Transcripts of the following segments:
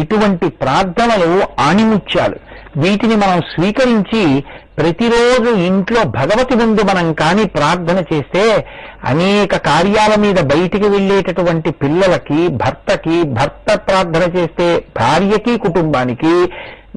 ఇటువంటి ప్రార్థనలు ఆణిముత్యాలు. వీటిని మనం స్వీకరించి ప్రతిరోజు ఇంట్లో భగవతి ముందు మనం కాని ప్రార్థన చేస్తే అనేక కార్యాల మీద బయటికి వెళ్ళేటటువంటి పిల్లలకి భర్తకి భర్త ప్రార్థన చేస్తే భార్యకి కుటుంబానికి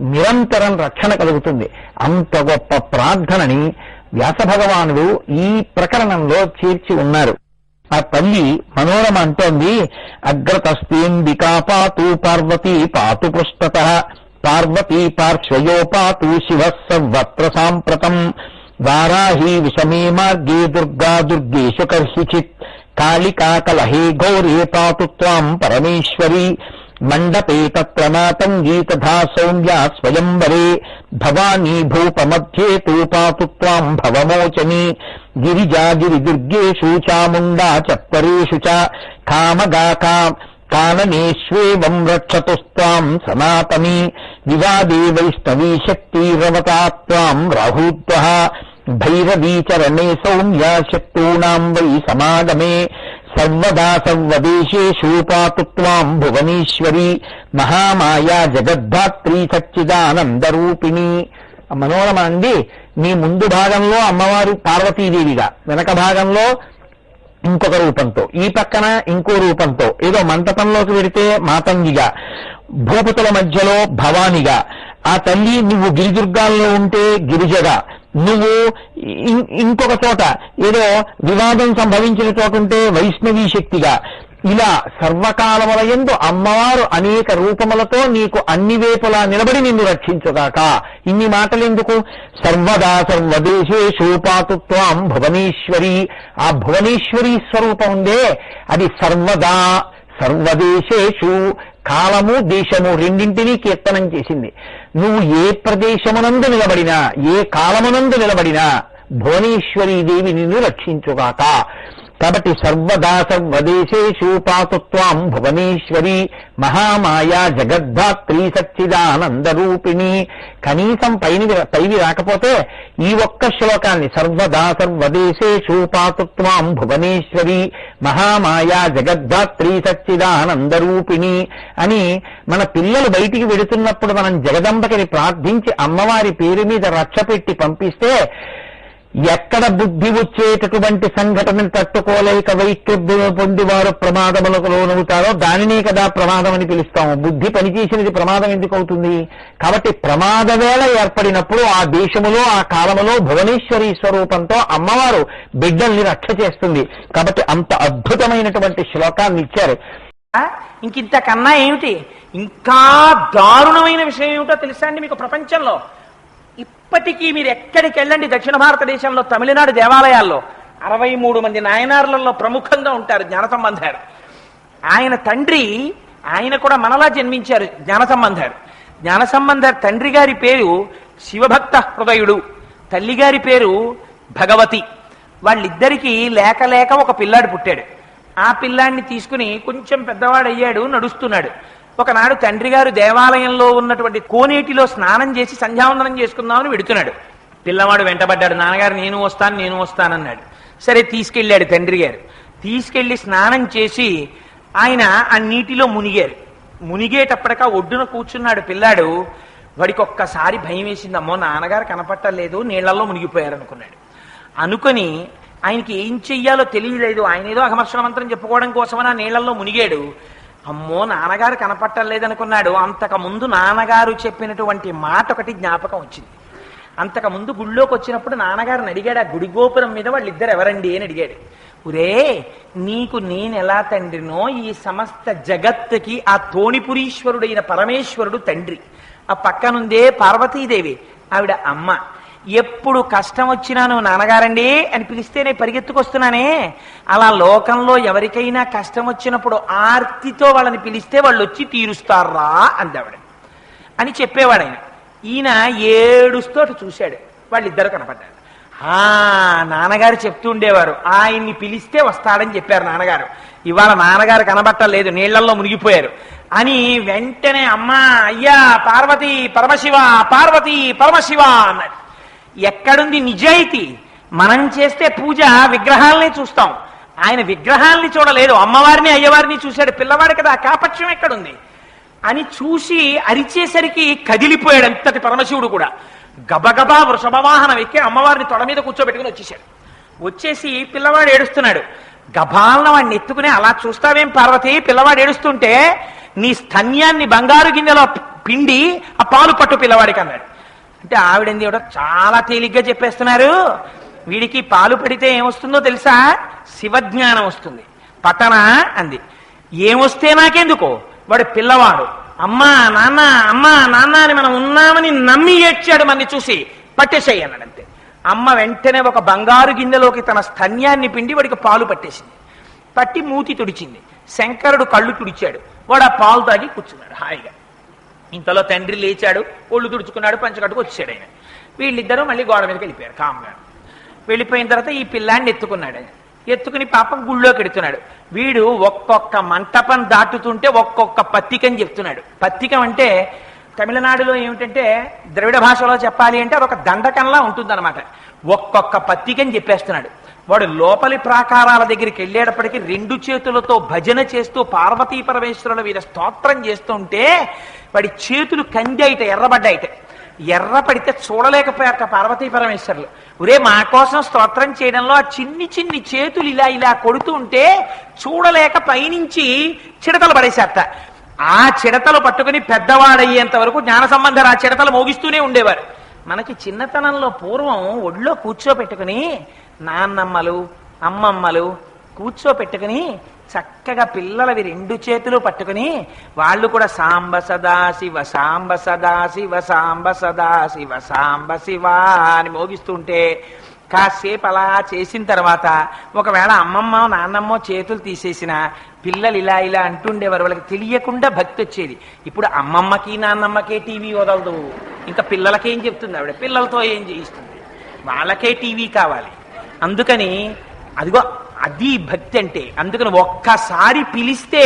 నిరంతరం రక్షణ కలుగుతుంది. అంత గొప్ప ప్రార్థనని వ్యాస భగవానుడు ఈ ప్రకరణంలో చేర్చి ఉన్నారు. ఆ తల్లి మనోరమ అంటోంది అగ్రతస్తేంబికా పాతు పార్వతీ పాతు పృష్ఠత పార్వతీ పార్శ్వయో పాతు శివ సర్వత్ర సాంప్రతం. వారాహి విషమే మార్గే దుర్గా దుర్గేషు కర్షిచిత్ కాళికా కలహే గౌరే పాతు త్వాం పరమేశ్వరి. మండపే తత్ర తథా సౌమ్యా స్వయంవరే భవానీ భూపమధ్యే తు పాతు త్వాం భవమోచని గిరిజా గిరిదుర్గేషు చాముండా చత్వరేషు చ కామగా కామ కాననేష్వేవం రక్షతుస్త్వాం సనాతనీ వివాదే వైష్ణవీ శక్తిరవతా త్వాం రాహూత్వ భైరవీచరణే సౌమ్యా శక్తూనాం వై సమాగమే సర్వదా సర్వదేశేషు పాతు త్వాం భువనేశ్వరి మహామాయా జగద్ధాత్రి సచ్చిదానందరూపిణి. మనోరమ అండి మీ ముందు భాగంలో అమ్మవారు పార్వతీదేవిగా వెనక భాగంలో ఇంకొక రూపంతో ఈ పక్కన ఇంకో రూపంతో ఏదో మంటపంలోకి వెడితే మాతంగిగా భూపతుల మధ్యలో భవానిగా ఆ తల్లి నువ్వు గిరిదుర్గాల్లో ఉంటే గిరిజగా నువ్వు ఇంకొక చోట ఏదో వివాదం సంభవించిన చోట ఉంటే వైష్ణవీ శక్తిగా. ఇలా సర్వకాలములయందు అమ్మవారు అనేక రూపములతో నీకు అన్ని వేపులా నిలబడి నిన్ను రక్షించుగాక. ఇన్ని మాటలెందుకు? సర్వదా సర్వదేశేషు పాతు భువనేశ్వరి. ఆ భువనేశ్వరి స్వరూపం ఉందే అది సర్వదా సర్వదేశేషు కాలము దేశము రెండింటినీ కీర్తనం చేసింది. నువ్వు ఏ ప్రదేశమునందు నిలబడినా ఏ కాలమునందు నిలబడినా భువనేశ్వరీదేవి నిన్ను రక్షించుగాక. కాబట్టి సర్వదా సర్వదేశేషు పాతు త్వాం భువనేశ్వరి మహామాయా జగద్ధాత్రి సచ్చిదానందరూపిణి. కనీసం పైని పైవి రాకపోతే ఈ ఒక్క శ్లోకాన్ని సర్వదా సర్వదేశేషు పాతు త్వాం భువనేశ్వరి మహామాయా జగద్ధాత్రి సచ్చిదానందరూపిణి అని మన పిల్లలు బయటికి వెడుతున్నప్పుడు మనం జగదంబకిని ప్రార్థించి అమ్మవారి పేరు మీద రచ్చ పెట్టి పంపిస్తే ఎక్కడ బుద్ధి వచ్చేటటువంటి సంఘటనను తట్టుకోలేక వైక్లభ్యం పొంది వారు ప్రమాదములకు లోనవుతారో దానినే కదా ప్రమాదం అని పిలుస్తాము. బుద్ధి పనిచేసినది ప్రమాదం ఎందుకు అవుతుంది? కాబట్టి ప్రమాద వేళ ఏర్పడినప్పుడు ఆ దేశములో ఆ కాలములో భువనేశ్వరి స్వరూపంతో అమ్మవారు బిడ్డల్ని రక్ష చేస్తుంది. కాబట్టి అంత అద్భుతమైనటువంటి శ్లోకాన్ని ఇచ్చారు. ఇంకింతకన్నా ఏమిటి? ఇంకా దారుణమైన విషయం ఏమిటో తెలుసా అండి మీకు ప్రపంచంలో? ఇప్పటికీ మీరు ఎక్కడికి వెళ్ళండి దక్షిణ భారతదేశంలో తమిళనాడు దేవాలయాల్లో. అరవై మూడు మంది నాయనార్లలో ప్రముఖంగా ఉంటారు జ్ఞాన సంబంధారు ఆయన తండ్రి ఆయన కూడా మనలా జన్మించారు జ్ఞాన సంబంధారు జ్ఞాన సంబంధర్ తండ్రి గారి పేరు శివభక్త హృదయుడు తల్లి గారి పేరు భగవతి. వాళ్ళిద్దరికీ లేక లేక ఒక పిల్లాడు పుట్టాడు. ఆ పిల్లాడిని తీసుకుని కొంచెం పెద్దవాడు అయ్యాడు నడుస్తున్నాడు. ఒకనాడు తండ్రి గారు దేవాలయంలో ఉన్నటువంటి కోనేటిలో స్నానం చేసి సంధ్యావందనం చేసుకుందామని వెడుతున్నాడు. పిల్లవాడు వెంటబడ్డాడు నాన్నగారు నేను వస్తాను నేను వస్తానన్నాడు. సరే తీసుకెళ్ళాడు తండ్రి గారు తీసుకెళ్ళి స్నానం చేసి ఆయన ఆ నీటిలో మునిగారు. మునిగేటప్పటికా ఒడ్డున కూర్చున్నాడు పిల్లాడు. వాడికి ఒక్కసారి భయం వేసింది అమ్మో నాన్నగారు కనపట్టలేదు నీళ్ళలో మునిగిపోయారు అనుకున్నాడు అనుకొని ఆయనకి ఏం చెయ్యాలో తెలియలేదు. ఆయన ఏదో అఘమర్షణ మంత్రం చెప్పుకోవడం కోసమని ఆ నీళ్ళలో మునిగాడు. అమ్మో నాన్నగారు కనపట్టలేదనుకున్నాడు అంతకుముందు నాన్నగారు చెప్పినటువంటి మాట ఒకటి జ్ఞాపకం వచ్చింది. అంతకుముందు గుళ్ళోకి వచ్చినప్పుడు నాన్నగారిని అడిగాడు ఆ గుడి గోపురం మీద వాళ్ళిద్దరు ఎవరండి అని అడిగాడు. ఒరే నీకు నేను ఎలా తండ్రినో ఈ సమస్త జగత్తుకి ఆ తోణిపురీశ్వరుడైన పరమేశ్వరుడు తండ్రి. ఆ పక్కనుందే పార్వతీదేవి ఆవిడ అమ్మ. ఎప్పుడు కష్టం వచ్చినా నువ్వు నాన్నగారండి అని పిలిస్తే నేను పరిగెత్తుకొస్తున్నానే. అలా లోకంలో ఎవరికైనా కష్టం వచ్చినప్పుడు ఆర్తితో వాళ్ళని పిలిస్తే వాళ్ళు వచ్చి తీరుస్తారా అందావిడ. అని చెప్పేవాడు ఆయన ఈయన ఏడుస్తో చూశాడు. వాళ్ళిద్దరు కనపడ్డారు. ఆ నాన్నగారు చెప్తూ ఉండేవారు. ఆయన్ని పిలిస్తే వస్తాడని చెప్పారు నాన్నగారు. ఇవాళ నాన్నగారు కనబట్టలేదు నీళ్ళలో మునిగిపోయారు. అని వెంటనే అమ్మా అయ్యా పార్వతి పరమశివ పార్వతి పరమశివ అన్నాడు ఎక్కడుంది నిజాయితీ? మనం చేస్తే పూజ విగ్రహాలని చూస్తాం. ఆయన విగ్రహాల్ని చూడలేదు. అమ్మవారిని అయ్యవారిని చూశాడు. పిల్లవాడి కదా కాపక్షం ఎక్కడుంది? అని చూసి అరిచేసరికి కదిలిపోయాడు అంతటి పరమశివుడు కూడా. గబగబా వృషభవాహనం ఎక్కి అమ్మవారిని తొడ మీద కూర్చోబెట్టుకుని వచ్చేసాడు వచ్చేసి పిల్లవాడు ఏడుస్తున్నాడు. గబాలన వాడిని ఎత్తుకుని అలా చూస్తావేం పార్వతి? పిల్లవాడు ఏడుస్తుంటే నీ స్తన్యాన్ని బంగారు గిన్నెలో పిండి ఆ పాలు పట్టు పిల్లవాడికి అన్నాడు. అంటే ఆవిడంది? కూడా చాలా తేలిగ్గా చెప్పేస్తున్నారు. వీడికి పాలు పడితే ఏమొస్తుందో తెలుసా? శివజ్ఞానం వస్తుంది. పతన అంది. ఏమొస్తే నాకెందుకో? వాడు పిల్లవాడు. అమ్మా నాన్న అమ్మా నాన్న అని మనం ఉన్నామని నమ్మి ఏడ్చాడు మనని చూసి. పట్టేసేయి అన్నాడు అంతే అమ్మ వెంటనే ఒక బంగారు గిన్నెలోకి తన స్తన్యాన్ని పిండి వాడికి పాలు పట్టేసింది. పట్టి మూతి తుడిచింది. శంకరుడు కళ్ళు తుడిచాడు. వాడు ఆ పాలు తాగి కూర్చున్నాడు. హాయిగా. ఇంతలో తండ్రి లేచాడు ఒళ్ళు తుడుచుకున్నాడు పంచకట్టుకు వచ్చాడు ఆయన. వీళ్ళిద్దరూ మళ్ళీ గోడ మీదకి వెళ్ళిపోయారు కామ్గా. వెళ్ళిపోయిన తర్వాత ఈ పిల్లాన్ని ఎత్తుకున్నాడు ఆయన. ఎత్తుకుని పాపం గుళ్ళోకి ఎడుతున్నాడు. వీడు ఒక్కొక్క మంటపం దాటుతుంటే ఒక్కొక్క పత్తికని చెప్తున్నాడు. పత్తికం అంటే తమిళనాడులో ఏమిటంటే ద్రవిడ భాషలో చెప్పాలి అంటే అదొక దండకంలా ఉంటుందన్నమాట. ఒక్కొక్క పత్తికని చెప్పేస్తున్నాడు. వాడు లోపలి ప్రాకారాల దగ్గరికి వెళ్ళేటప్పటికి రెండు చేతులతో భజన చేస్తూ పార్వతీ పరమేశ్వరుల మీద స్తోత్రం చేస్తుంటే వాడి చేతులు కంది అయిట ఎర్రబడ్డాయిట. ఎర్ర పడితే చూడలేకపోయారట పార్వతీ పరమేశ్వరులు. ఒరే మా కోసం స్తోత్రం చేయడంలో ఆ చిన్ని చిన్ని చేతులు ఇలా ఇలా కొడుతూ ఉంటే చూడలేక పైనుంచి చిడతలు పడేశారట. ఆ చిడతలు పట్టుకుని పెద్దవాడయ్యేంత వరకు జ్ఞాన సంబంధాలు ఆ చిడతలు మోగిస్తూనే ఉండేవారు. మనకి చిన్నతనంలో పూర్వం ఒళ్ళో కూర్చోబెట్టుకుని నాన్నమ్మలు అమ్మమ్మలు కూర్చోపెట్టుకుని చక్కగా పిల్లలవి రెండు చేతులు పట్టుకుని వాళ్ళు కూడా సాంబ సదాశివ సాంబ సదాశివ సాంబ సదాశివ సాంబ శివ అని మోగిస్తుంటే కాసేపు అలా చేసిన తర్వాత ఒకవేళ అమ్మమ్మ నాన్నమ్మ చేతులు తీసేసిన పిల్లలు ఇలా ఇలా అంటుండేవారు. వాళ్ళకి తెలియకుండా భక్తి వచ్చేది. ఇప్పుడు అమ్మమ్మకి నాన్నమ్మకే టీవీ వదలదు. ఇంకా పిల్లలకేం చెప్తుంది ఆవిడ? పిల్లలతో ఏం చేయిస్తుంది? వాళ్ళకే టీవీ కావాలి. అందుకని అదిగో అది భక్తి అంటే అందుకని ఒక్కసారి పిలిస్తే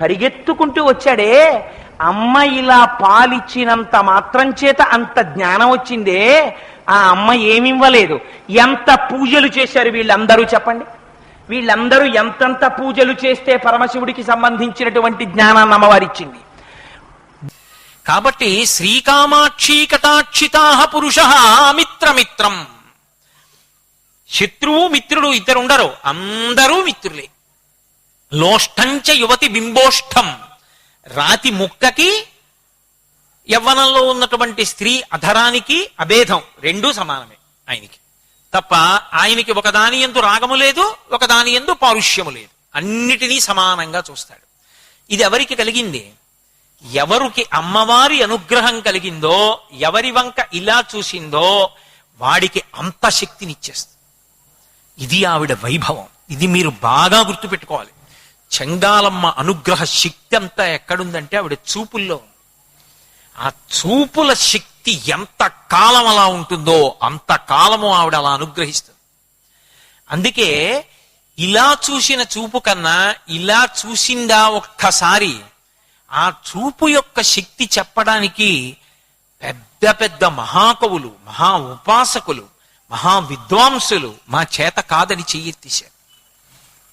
పరిగెత్తుకుంటూ వచ్చాడే. అమ్మ ఇలా పాలిచ్చినంత మాత్రం చేత అంత జ్ఞానం వచ్చిందే. ఆ అమ్మ ఏమివ్వలేదు. ఎంత పూజలు చేశారు వీళ్ళందరూ చెప్పండి. వీళ్ళందరూ ఎంతంత పూజలు చేస్తే పరమశివుడికి సంబంధించినటువంటి జ్ఞానాన్ని అమ్మవారిచ్చింది. కాబట్టి శ్రీకామాక్షి కటాక్షితా పురుష మిత్రమిత్రం. శత్రువు మిత్రుడు ఇద్దరు ఉండరు అందరూ మిత్రులే. లోష్టంచ యువతి బింబోష్టం. రాతి ముక్కకి యవ్వనంలో ఉన్నటువంటి స్త్రీ అధరానికి అభేదం. రెండూ సమానమే ఆయనకి. తప్ప ఆయనకి ఒకదాని ఎందు రాగము లేదు ఒకదాని ఎందు పారుష్యము లేదు. అన్నిటినీ సమానంగా చూస్తాడు. ఇది ఎవరికి కలిగింది? ఎవరికి అమ్మవారి అనుగ్రహం కలిగిందో ఎవరి వంక ఇలా చూసిందో వాడికి అంత శక్తినిచ్చేస్తుంది. ఇది ఆవిడ వైభవం. ఇది మీరు బాగా గుర్తుపెట్టుకోవాలి. చెంగాలమ్మ అనుగ్రహ శక్తి అంతా ఎక్కడుందంటే ఆవిడ చూపుల్లో ఉంది. ఆ చూపుల శక్తి ఎంత కాలం అలా ఉంటుందో అంత కాలము ఆవిడ అలా అనుగ్రహిస్తుంది. అందుకే ఇలా చూసిన చూపు కన్నా ఇలా చూసిందా ఒక్కసారి ఆ చూపు యొక్క శక్తి చెప్పడానికి పెద్ద పెద్ద మహాకవులు మహా ఉపాసకులు మహా విద్వాంసులు మా చేత కాదని చెయ్యెత్తేశారు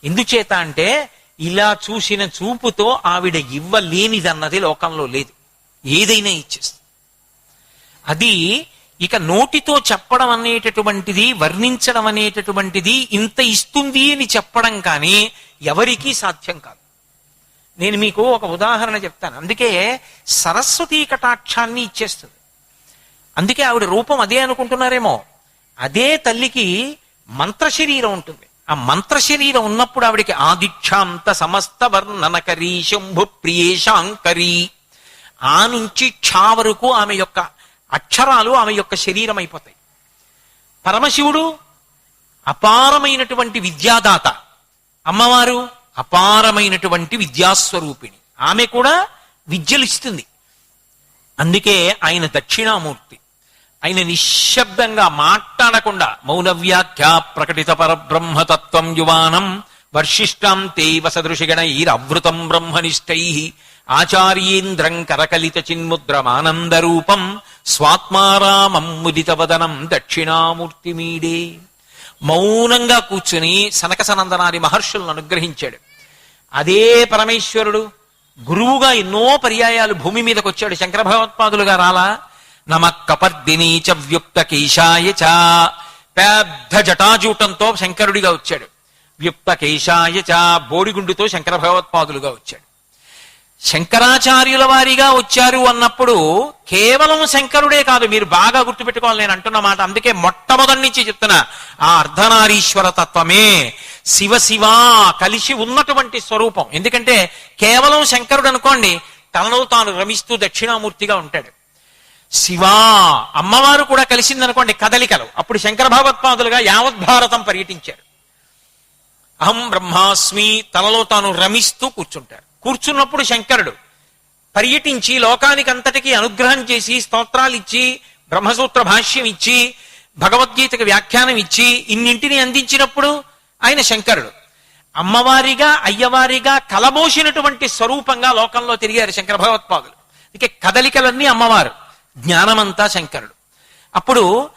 ఎందుచేత అంటే ఇలా చూసిన చూపుతో ఆవిడ ఇవ్వలేనిదన్నది లోకంలో లేదు. ఏదైనా ఇచ్చేస్తుంది. అది ఇక నోటితో చెప్పడం అనేటటువంటిది వర్ణించడం అనేటటువంటిది ఇంత ఇస్తుంది అని చెప్పడం కానీ ఎవరికీ సాధ్యం కాదు. నేను మీకు ఒక ఉదాహరణ చెప్తాను. అందుకే సరస్వతీ కటాక్షాన్ని ఇచ్చేస్తుంది. అందుకే ఆవిడ రూపం అదే అనుకుంటున్నారేమో. అదే తల్లికి మంత్ర శరీరం ఉంటుంది. ఆ మంత్ర శరీరం ఉన్నప్పుడు ఆవిడికి ఆదిక్షాంత సమస్త వర్ణనకరీ శంభు ప్రియేశాంకరీ ఆ నుంచి క్షా వరకు ఆమె యొక్క అక్షరాలు ఆమె యొక్క శరీరం అయిపోతాయి. పరమశివుడు అపారమైనటువంటి విద్యాదాత. అమ్మవారు అపారమైనటువంటి విద్యాస్వరూపిణి. ఆమె కూడా విద్యలు ఇస్తుంది. అందుకే ఆయన దక్షిణామూర్తి. ఆయన నిశ్శబ్దంగా మాట్లాడకుండా మౌనవ్యాఖ్యా ప్రకటిత పరబ్రహ్మతత్వం యువానం వర్షిష్టాం తేవ సదృశిగణైరవృతం బ్రహ్మనిష్టై ఆచార్యేంద్రం కరకలిత చిన్ముద్రమానందరూపం స్వాత్మారామం ముదితవదనం దక్షిణామూర్తిమీడే. మౌనంగా కూర్చుని సనక సనందనాది మహర్షులను అనుగ్రహించాడు. అదే పరమేశ్వరుడు గురువుగా ఎన్నో పర్యాయాలు భూమి మీదకి వచ్చాడు శంకర భగవత్పాదులుగా రాలా నమ కపర్దిని చ వ్యుక్త కేశాయ చ. పెద్ద జటాజూటంతో శంకరుడిగా వచ్చాడు. వ్యుక్త కేశాయ చ బోడిగుండుతో శంకర భగవత్పాదులుగా వచ్చాడు. శంకరాచార్యుల వారిగా వచ్చారు అన్నప్పుడు కేవలం శంకరుడే కాదు మీరు బాగా గుర్తుపెట్టుకోవాలి నేను అంటున్న మాట. అందుకే మొట్టమొదటి నుంచి చెప్తున్నా ఆ అర్ధనారీశ్వర తత్వమే శివ శివ కలిసి ఉన్నటువంటి స్వరూపం. ఎందుకంటే కేవలం శంకరుడు అనుకోండి తనలో తాను రమిస్తూ దక్షిణామూర్తిగా ఉంటాడు. శివా అమ్మవారు కూడా కలిసిందనుకోండి కదలికలు. అప్పుడు శంకర భగవత్పాదులుగా యావత్ భారతం పర్యటించారు. అహం బ్రహ్మాస్మి తలలో తాను రమిస్తూ కూర్చుంటారు. కూర్చున్నప్పుడు శంకరుడు పర్యటించి లోకానికి అంతటికీ అనుగ్రహం చేసి స్తోత్రాలు ఇచ్చి బ్రహ్మసూత్ర భాష్యం ఇచ్చి భగవద్గీతకు వ్యాఖ్యానం ఇచ్చి ఇన్నింటిని అందించినప్పుడు ఆయన శంకరుడు. అమ్మవారిగా అయ్యవారిగా కలబోసినటువంటి స్వరూపంగా లోకంలో తిరిగారు శంకర భగవత్పాదులు ఇక కదలికలన్నీ అమ్మవారు. జ్ఞానమంతా శంకరుడు. అప్పుడు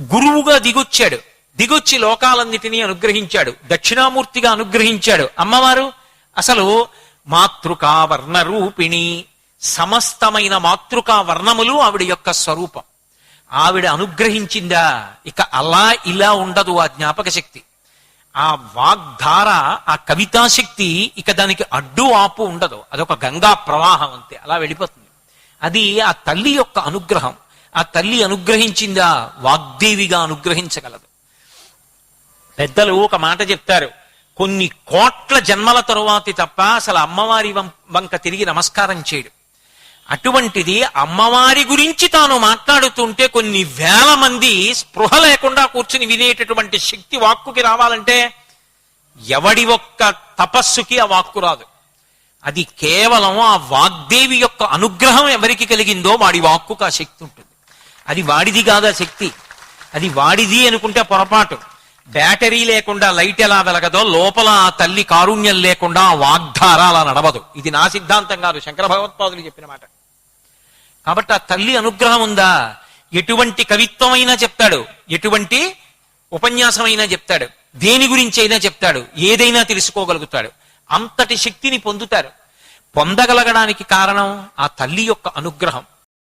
గురువుగా దిగొచ్చాడు. దిగొచ్చి లోకాలన్నిటినీ అనుగ్రహించాడు. దక్షిణామూర్తిగా అనుగ్రహించాడు. అమ్మవారు అసలు మాతృకా వర్ణ రూపిణి సమస్తమైన మాతృకా వర్ణములు ఆవిడ యొక్క స్వరూపం. ఆవిడ అనుగ్రహించిందా? ఇక అలా ఇలా ఉండదు ఆ జ్ఞాపక శక్తి ఆ వాగ్ధార ఆ కవితాశక్తి ఇక దానికి అడ్డు ఆపు ఉండదు. అదొక గంగా ప్రవాహం అంతే. అలా వెళ్ళిపోతుంది. అది ఆ తల్లి యొక్క అనుగ్రహం. ఆ తల్లి అనుగ్రహించిందా? వాగ్దేవిగా అనుగ్రహించగలదు. పెద్దలు ఒక మాట చెప్తారు. కొన్ని కోట్ల జన్మల తరువాతి తప్ప అసలు అమ్మవారి వం- వంక తిరిగి నమస్కారం చేయడు. అటువంటిది అమ్మవారి గురించి తాను మాట్లాడుతుంటే కొన్ని వేల మంది స్పృహ లేకుండా కూర్చుని వినేటటువంటి శక్తి వాక్కుకి రావాలంటే ఎవడి ఒక్క తపస్సుకి ఆ వాక్కు రాదు. అది కేవలం ఆ వాగ్దేవి యొక్క అనుగ్రహం ఎవరికి కలిగిందో వాడి వాక్కుకు ఆ శక్తి ఉంటుంది. అది వాడిది కాదు ఆ శక్తి. అది వాడిది అనుకుంటే పొరపాటు. బ్యాటరీ లేకుండా లైట్ ఎలా వెలగదో లోపల ఆ తల్లి కారుణ్యం లేకుండా వాగ్ధార అలా నడవదు. ఇది నా సిద్ధాంతం కాదు. శంకర భగవత్పాదులు చెప్పిన మాట. కాబట్టి ఆ తల్లి అనుగ్రహం ఉందా? ఎటువంటి కవిత్వమైనా చెప్తాడు. ఎటువంటి ఉపన్యాసమైనా చెప్తాడు. దేని గురించి అయినా చెప్తాడు. ఏదైనా తెలుసుకోగలుగుతాడు. అంతటి శక్తిని పొందుతారు. పొందగలగడానికి కారణం ఆ తల్లి యొక్క అనుగ్రహం.